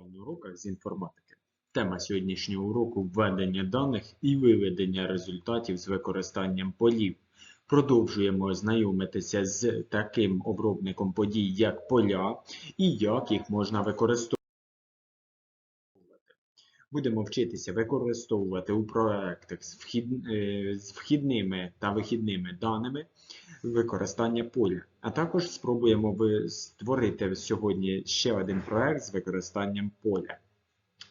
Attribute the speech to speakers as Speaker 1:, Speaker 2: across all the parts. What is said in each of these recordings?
Speaker 1: онлайн-уроках з інформатики. Тема сьогоднішнього уроку введення даних і виведення результатів з використанням полів. Продовжуємо ознайомитися з таким обробником подій, як поля, і як їх можна використовувати. Будемо вчитися використовувати у проектах з, е, з вхідними та вихідними даними використання поля. А також спробуємо створити сьогодні ще один проект з використанням поля.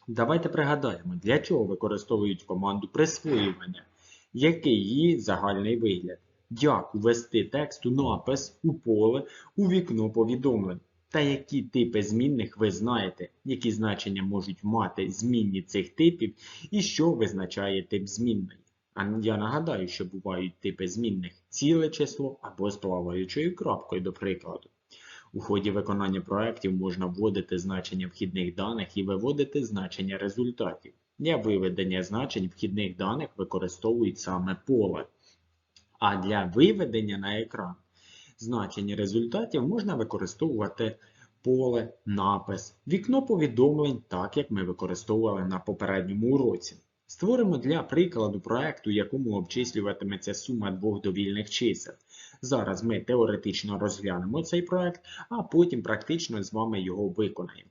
Speaker 1: Давайте пригадаємо, для чого використовують команду присвоювання, який її загальний вигляд, як ввести текст у напис, у поле, у вікно повідомлень, та які типи змінних ви знаєте, які значення можуть мати змінні цих типів і що визначає тип змінної. А я нагадаю, що бувають типи змінних ціле число або з плаваючою крапкою, до прикладу. У ході виконання проєктів можна вводити значення вхідних даних і виводити значення результатів. Для виведення значень вхідних даних використовують саме поле. А для виведення на екран значень результатів можна використовувати поле, напис, вікно повідомлень, так як ми використовували на попередньому уроці. Створимо для прикладу проекту, якому обчислюватиметься сума двох довільних чисел. Зараз ми теоретично розглянемо цей проект, а потім практично з вами його виконаємо.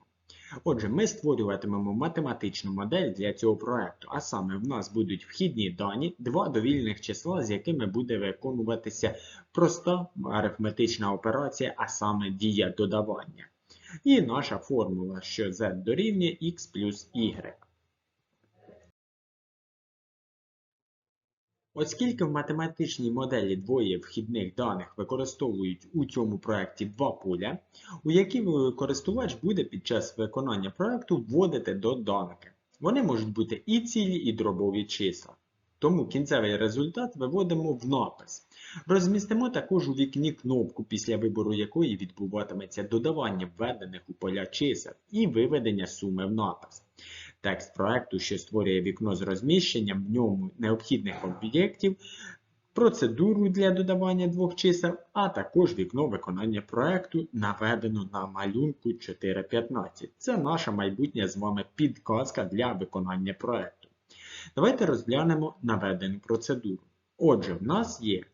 Speaker 1: Отже, ми створюватимемо математичну модель для цього проекту, а саме в нас будуть вхідні дані, два довільних числа, з якими буде виконуватися проста арифметична операція, а саме дія додавання. І наша формула, що z дорівнює x плюс y. Оскільки в математичній моделі двоє вхідних даних використовують у цьому проєкті два поля, у які користувач буде під час виконання проєкту вводити доданки. Вони можуть бути і цілі, і дробові числа. Тому кінцевий результат виводимо в напис. Розмістимо також у вікні кнопку, після вибору якої відбуватиметься додавання введених у поля чисел і виведення суми в напис. Текст проекту, що створює вікно з розміщенням в ньому необхідних об'єктів, процедуру для додавання двох чисел, а також вікно виконання проекту наведено на малюнку 4.15. Це наша майбутня з вами підказка для виконання проекту. Давайте розглянемо наведену процедуру. Отже, в нас є,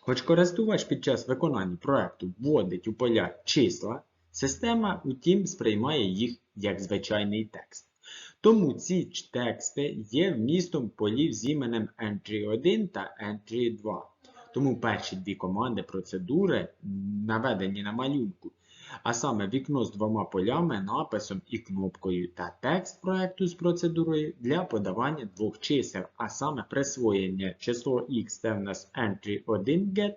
Speaker 1: хоч користувач під час виконання проекту вводить у поля числа, система, утім, сприймає їх як звичайний текст. Тому ці тексти є вмістом полів з іменем entry1 та entry2. Тому перші дві команди процедури наведені на малюнку, а саме вікно з двома полями, написом і кнопкою та текст проекту з процедурою для подавання двох чисел, а саме присвоєння число x це в нас entry1 get,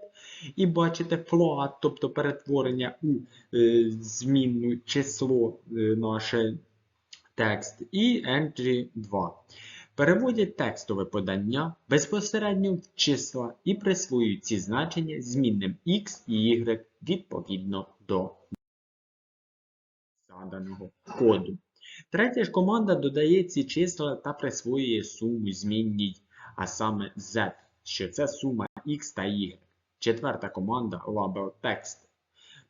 Speaker 1: і бачите float, тобто перетворення у е, змінну число е, наше текст і entry 2. Переводять текстове подання безпосередньо в числа і присвоюють ці значення змінним x і y відповідно до заданого коду. Третя ж команда додає ці числа та присвоює суму змінній, а саме z, що це сума x та y. Четверта команда label text.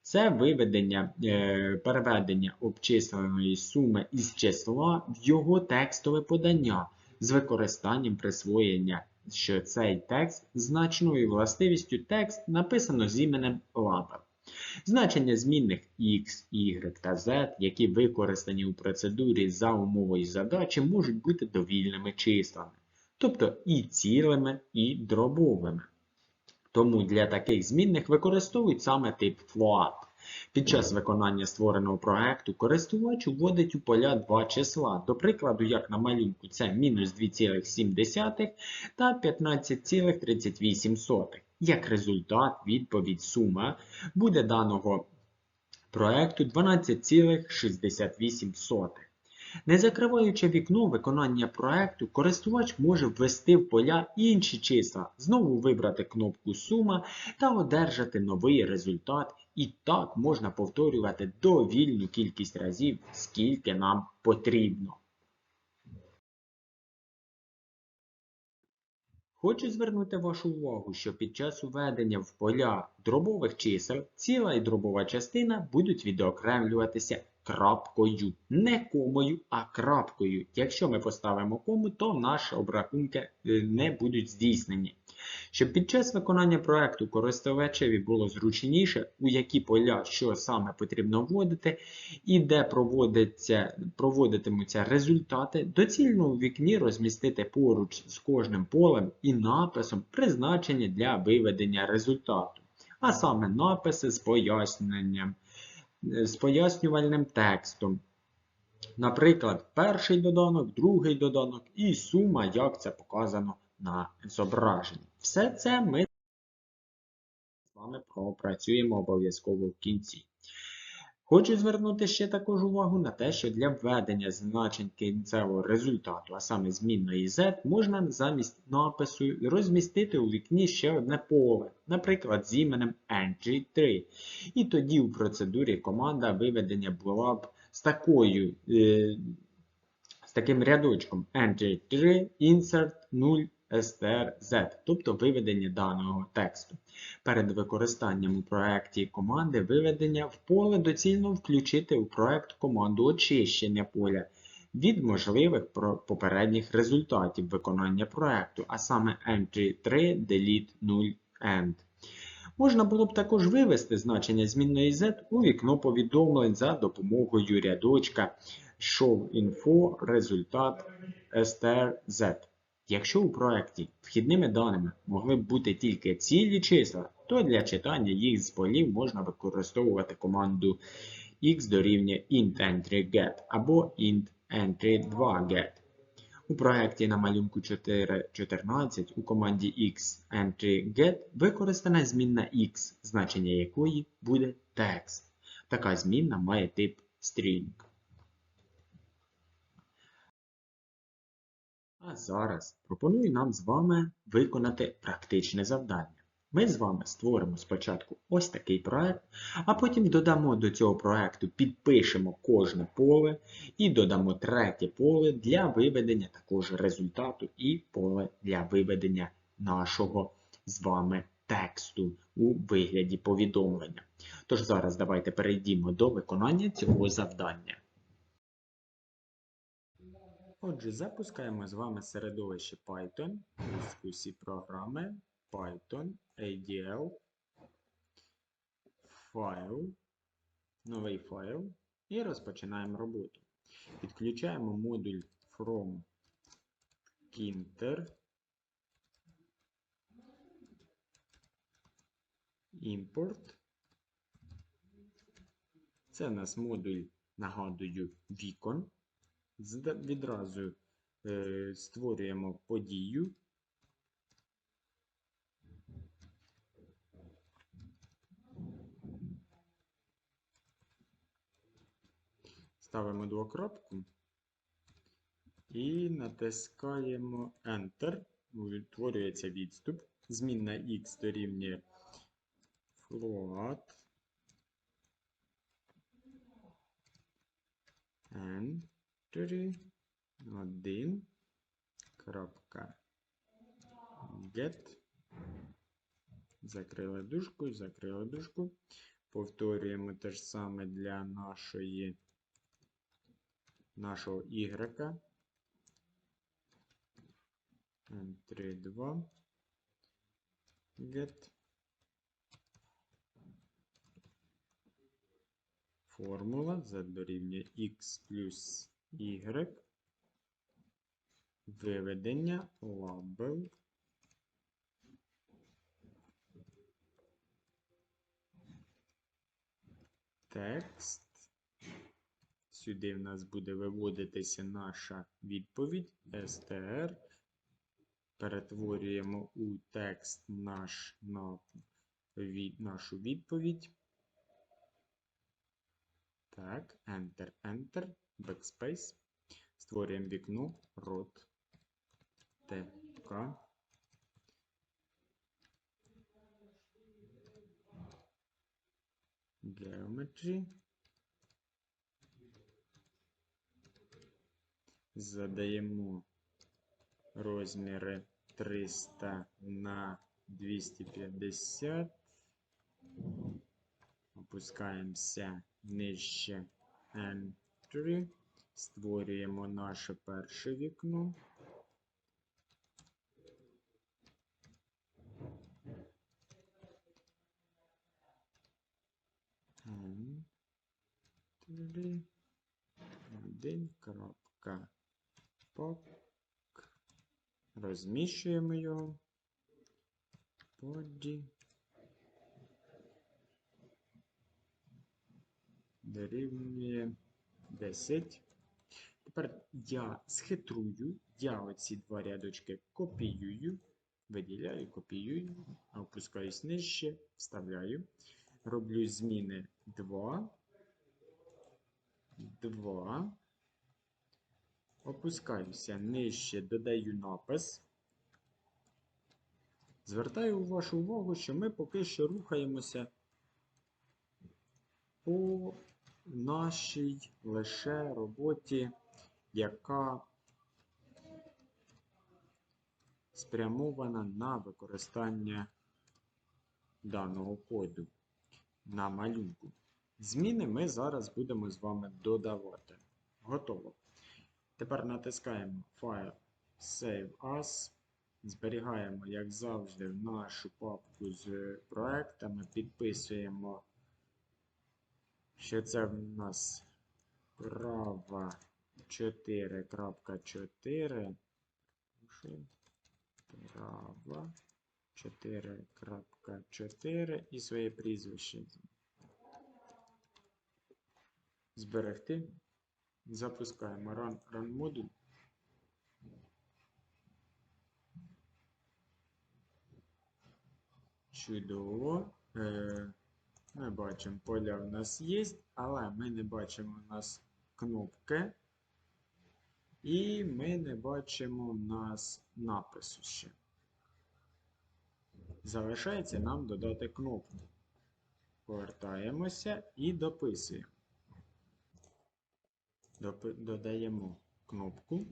Speaker 1: Це виведення, е, переведення обчисленої суми із числа в його текстове подання з використанням присвоєння, що цей текст значною властивістю текст написано з іменем label. Значення змінних x, y та z, які використані у процедурі за умовою задачі, можуть бути довільними числами, тобто і цілими, і дробовими. Тому для таких змінних використовують саме тип float. Під час виконання створеного проекту користувач вводить у поля два числа. До прикладу, як на малюнку, це мінус 2,7 та 15,38. Як результат, відповідь сума буде даного проекту 12,68. Не закриваючи вікно виконання проекту, користувач може ввести в поля інші числа, знову вибрати кнопку Сума та одержати новий результат. І так можна повторювати довільну кількість разів, скільки нам потрібно. Хочу звернути вашу увагу, що під час введення в поля дробових чисел ціла і дробова частина будуть відокремлюватися крапкою. Не комою, а крапкою. Якщо ми поставимо кому, то наші обрахунки е, не будуть здійснені. Щоб під час виконання проекту користувачеві було зручніше, у які поля що саме потрібно вводити, і де проводитимуться результати, доцільно у вікні розмістити поруч з кожним полем і написом призначення для виведення результату, а саме написи з поясненням, е, з пояснювальним текстом. Наприклад, перший доданок, другий доданок і сума, як це показано на зображенні. Все це ми з вами пропрацюємо обов'язково в кінці. Хочу звернути ще також увагу на те, що для введення значень кінцевого результату, а саме змінної z, можна замість напису розмістити у вікні ще одне поле, наприклад, з іменем entry3. І тоді у процедурі команда виведення була б з такою. Е з таким рядочком entry3 insert 0 strz, тобто виведення даного тексту. Перед використанням у проєкті команди виведення в поле доцільно включити у проєкт команду очищення поля від можливих попередніх результатів виконання проєкту, а саме entry3 delete 0 end. Можна було б також вивести значення змінної z у вікно повідомлень за допомогою рядочка showInfo результат strz. Якщо у проєкті вхідними даними могли б бути тільки цілі числа, то для читання їх з полів можна використовувати команду x дорівнює intEntryGet або intEntry2Get. У проєкті на малюнку 4.14 у команді xEntryGet використана змінна x, значення якої буде текст. Така змінна має тип string. А зараз пропоную нам з вами виконати практичне завдання. Ми з вами створимо спочатку ось такий проект, а потім додамо до цього проекту, підпишемо кожне поле і додамо третє поле для виведення також результату і поле для виведення нашого з вами тексту у вигляді повідомлення. Тож зараз давайте перейдімо до виконання цього завдання. Отже, запускаємо з вами середовище Python, дискусі програми Python, ADL, файл, новий файл і розпочинаємо роботу. Підключаємо модуль from Kinter, Import. Це у нас модуль, нагадую, вікон відразу е, створюємо подію. Ставимо двокрапку і натискаємо Enter. Утворюється відступ. Змінна X дорівнює float n 4, 1, крапка get. Закрили дужку, закрили дужку. Повторюємо те ж саме для нашої нашого Y. N3, 2. Get. Формула Z дорівнює X плюс Y, виведення лабел. Текст. Сюди в нас буде виводитися наша відповідь str. Перетворюємо у текст наш на від, нашу відповідь. Так, Enter, Enter. Backspace. Створюємо вікно рот ТК. Geometry. Задаємо розміри 300 на 250. Опускаємося нижче Entry. Створюємо наше перше вікно. Один крапка. Розміщуємо його. Body. Дорівнює 10. Тепер я схитрую, я оці два рядочки копіюю, виділяю, копіюю, опускаюсь нижче, вставляю. Роблю зміни 2, 2. Опускаюся нижче, додаю напис. Звертаю вашу увагу, що ми поки що рухаємося по нашій лише роботі, яка спрямована на використання даного коду на малюнку. Зміни ми зараз будемо з вами додавати. Готово. Тепер натискаємо File Save As. Зберігаємо, як завжди, нашу папку з проектами, підписуємо, що це в нас права 4.4. Права 4.4 і своє прізвище. Зберегти. Запускаємо Run, Run модуль. Чудово. Е, Ми бачимо, поля у нас є, але ми не бачимо у нас кнопки. І ми не бачимо у нас напису ще. Залишається нам додати кнопку. Повертаємося і дописуємо. Допи- Додаємо кнопку.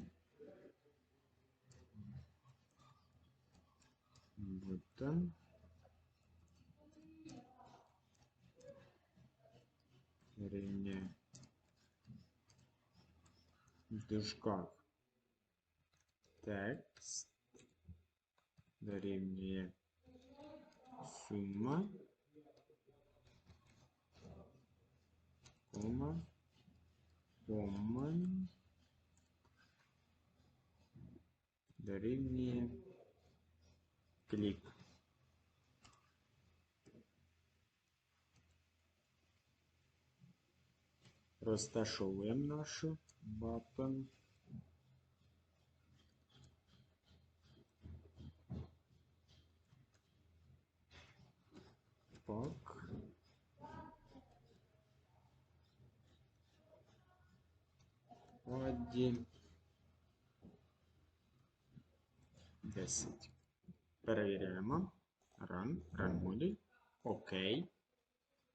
Speaker 1: Button. Рівня в дужках текст дорівнює сума, кома, common дорівнює клік. Розташовуємо нашу button. Так. Один. Десять. Перевіряємо. Run, run модуль. Окей.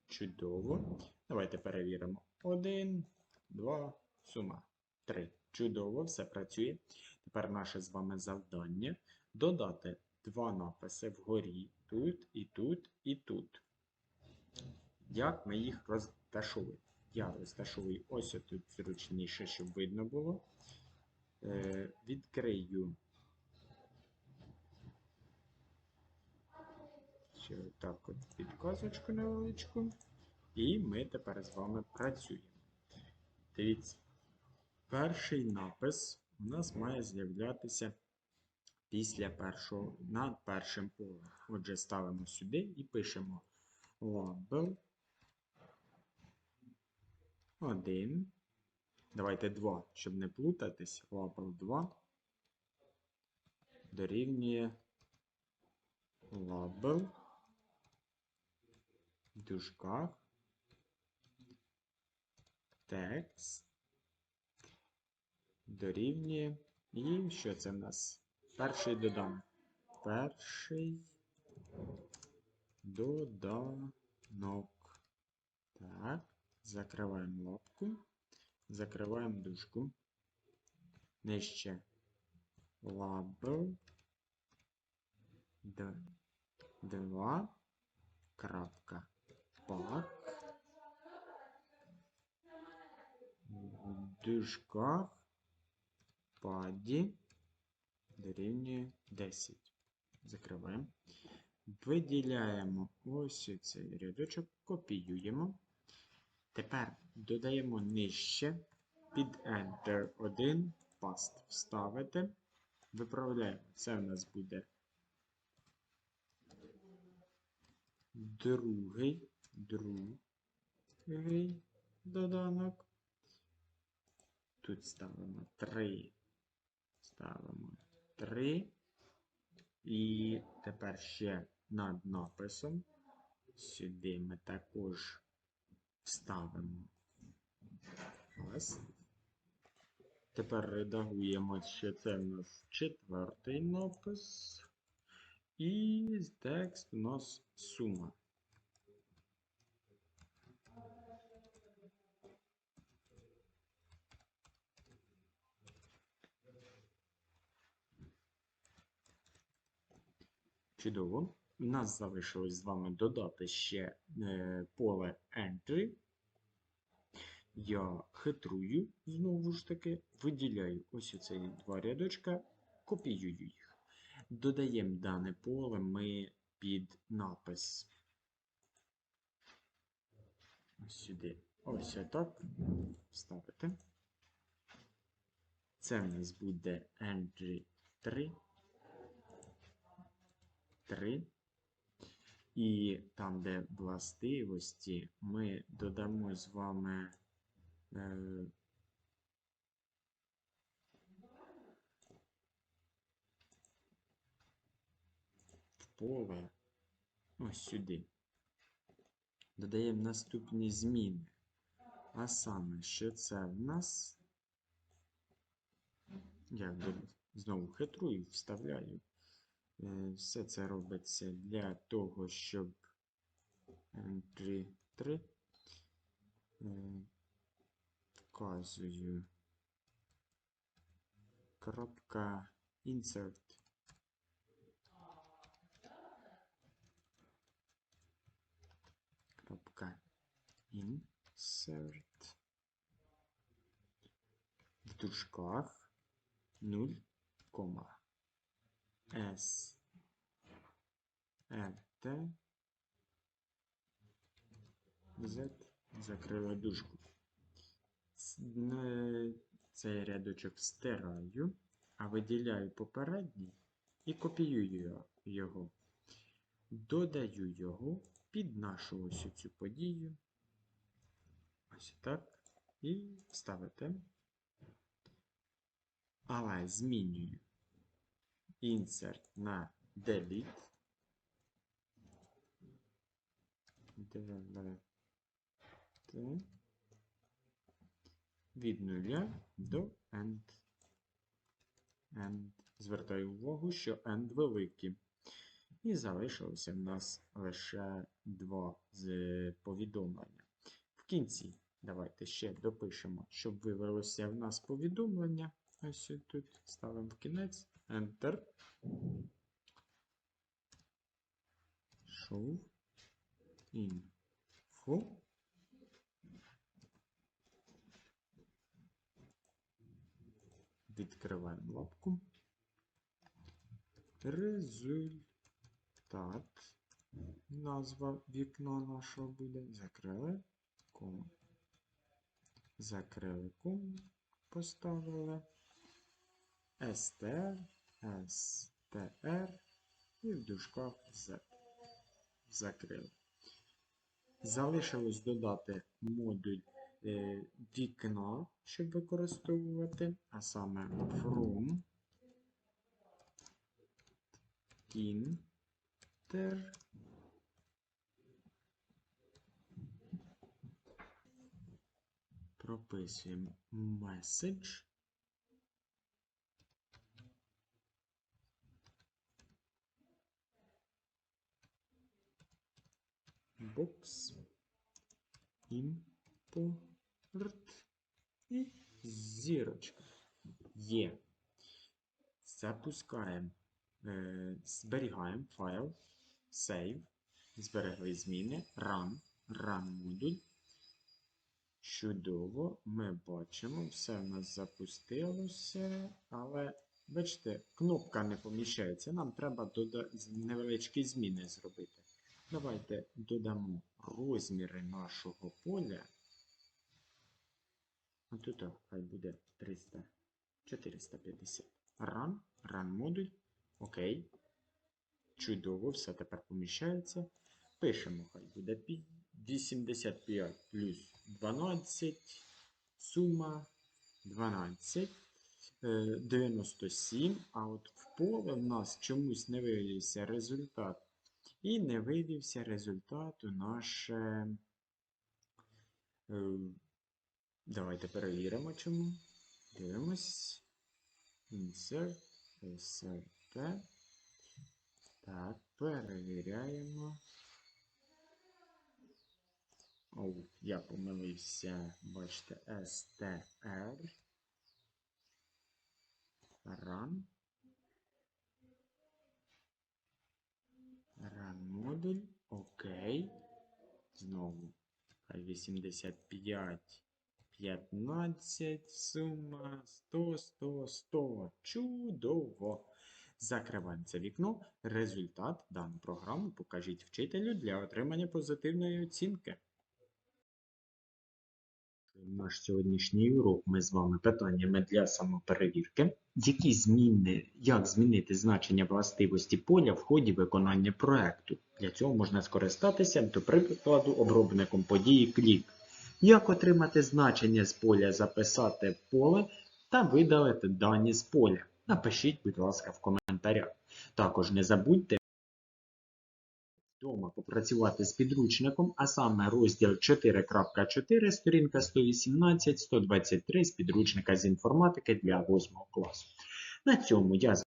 Speaker 1: Чудово. Давайте перевіримо. Один, два, сума. Три. Чудово, все працює. Тепер наше з вами завдання додати два написи вгорі. Тут, і тут, і тут. Як ми їх розташовуємо? Я розташовую ось тут зручніше, щоб видно було. Е, відкрию. Ще так от підказочку невеличку. І ми тепер з вами працюємо. Дивіться, перший напис у нас має з'являтися після першого над першим полем. Отже, ставимо сюди і пишемо label 1. Давайте 2, щоб не плутатись. Label 2 дорівнює label в дужках текст дорівнює. І що це в нас? Перший доданок. Перший доданок. Так, закриваємо лапку, закриваємо дужку. Нижче лабел. Два. Крапка. Пак. Дужках паді дорівнює 10. Закриваємо. Виділяємо ось цей рядочок, копіюємо. Тепер додаємо нижче під Enter 1 паст вставити. Виправляємо. Це в нас буде другий, другий доданок. Тут ставимо 3. Ставимо 3. І тепер ще над написом. Сюди ми також вставимо. Ось. Тепер редагуємо, що це в нас четвертий напис. І текст у нас сума. Чудово. У нас залишилось з вами додати ще е, поле Entry. Я хитрую, знову ж таки, виділяю ось оці два рядочка, копіюю їх. Додаємо дане поле ми під напис. Ось сюди. Ось отак. Вставити. Це в нас буде entry 3. 3. І там, де властивості, ми додамо з вами е, в поле ось сюди. Додаємо наступні зміни. А саме, що це в нас? Я знову хитрую, вставляю. Е, Все це робиться для того, щоб entry 3 е, вказую крапка insert. Крапка insert. В дужках 0, кома. S RT Z закрила дужку. Цей рядочок стираю, а виділяю попередній і копіюю його. Додаю його під нашу ось цю подію. Ось так. І ставите. Але змінюю insert на delete. Delete. Від нуля до end. End. Звертаю увагу, що end великий. І залишилося в нас лише два з повідомлення. В кінці давайте ще допишемо, щоб вивелося в нас повідомлення. Ось тут ставимо в кінець. Enter. Show info. Відкриваємо лапку. Результат. Назва вікна нашого буде. Закрили кому. Закрили кому. Поставили. STR, STR і в дужках Z. Закрили. Залишилось додати модуль е, вікна, щоб використовувати, а саме from inter прописуємо message box import і зірочка. Є. Запускаємо, е, зберігаємо файл, save, зберегли зміни, run, run модуль. Чудово, ми бачимо, все в нас запустилося, але бачите, кнопка не поміщається. Нам треба невеличкі зміни зробити. Давайте додамо розміри нашого поля. А тут хай буде 300, 450. Run, run модуль. Окей. Чудово, все тепер поміщається. Пишемо, хай буде 85 плюс 12, сума 12, е, 97, а от в поле в нас чомусь не виявився результат. І не виявився результат у наше. е, Давайте перевіримо чому. Дивимось. Insert, SRT. Так, перевіряємо. Оу, я помилився. Бачите, STR. Run модуль. Окей. Знову. Хай 85. 15. Сума 100, 100, 100. Чудово. Закриваємо це вікно. Результат даної програми покажіть вчителю для отримання позитивної оцінки. Наш сьогоднішній урок ми з вами питаннями для самоперевірки. Які зміни, як змінити значення властивості поля в ході виконання проекту? Для цього можна скористатися, до прикладу, обробником події клік. Як отримати значення з поля, записати поле та видалити дані з поля? Напишіть, будь ласка, в коментарях. Також не забудьте вдома попрацювати з підручником, а саме розділ 4.4, сторінка 118-123 з підручника з інформатики для 8 класу. На цьому я з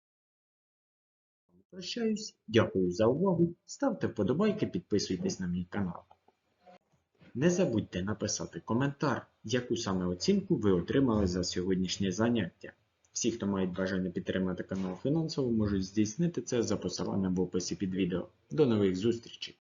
Speaker 1: вами прощаюсь. Дякую за увагу. Ставте вподобайки, підписуйтесь на мій канал. Не забудьте написати коментар, яку саме оцінку ви отримали за сьогоднішнє заняття. Всі, хто мають бажання підтримати канал фінансово, можуть здійснити це за посиланням в описі під відео. До нових зустрічей!